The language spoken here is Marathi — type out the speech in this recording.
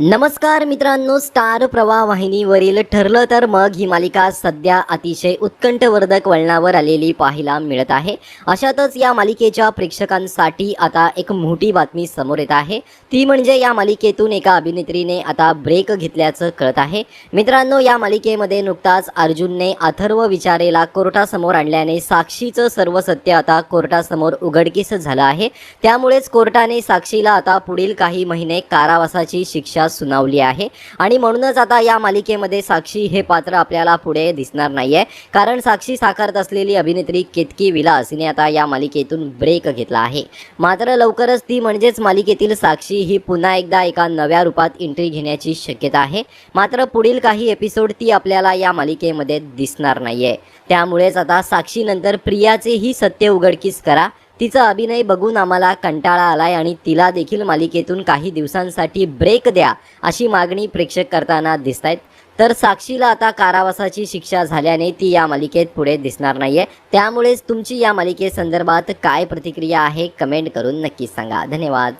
नमस्कार मित्रांनो स्टार प्रवाह वाहिनीवरील ठरलं तर मग ही मालिका सध्या अतिशय उत्कंठवर्धक वळणावर आलेली पाहायला मिळत आहे. अशातच या मालिकेच्या प्रेक्षकांसाठी आता एक मोठी बातमी समोर येत आहे. ती म्हणजे या मालिकेतून एका अभिनेत्रीने आता ब्रेक घेतल्याचं कळत आहे. मित्रांनो या मालिकेमध्ये नुकताच अर्जुनने अथर्व विचारेला कोर्टासमोर आणल्याने साक्षीचं सर्व सत्य आता कोर्टासमोर उघडकीस झालं आहे. त्यामुळेच कोर्टाने साक्षीला आता पुढील काही महिने कारावासाची शिक्षा सुनावली आहे. आणि म्हणूनच आता या मालिकेमध्ये साक्षी हे पात्र आपल्याला पुढे दिसणार नाहीये. कारण साक्षी साकारत असलेली अभिनेत्री केतकी विलास हिने आता या मालिकेतून ब्रेक घेतला आहे. मात्र लवकरच ती म्हणजेच मालिकेतील साक्षी ही पुन्हा एकदा एका नव्या रूपात एंट्री घेण्याची शक्यता आहे. मात्र पुढील काही एपिसोड ती आपल्याला या मालिकेमध्ये दिसणार नाहीये. त्यामुळेच आता साक्षीनंतर प्रियाचेही सत्य उघडकीस करा. तिचा अभिनय बघून आम्हाला कंटाळा आलाय आणि तिला देखील मालिकेतून काही दिवसांसाठी ब्रेक द्या अशी मागणी प्रेक्षक करताना दिसत आहेत तर साक्षीला आता कारावासाची शिक्षा झाल्याने ती या मालिकेत पुढे दिसणार नाहीये. त्यामुळेच तुमची या मालिकेसंदर्भात काय प्रतिक्रिया आहे कमेंट करून नक्कीच सांगा. धन्यवाद.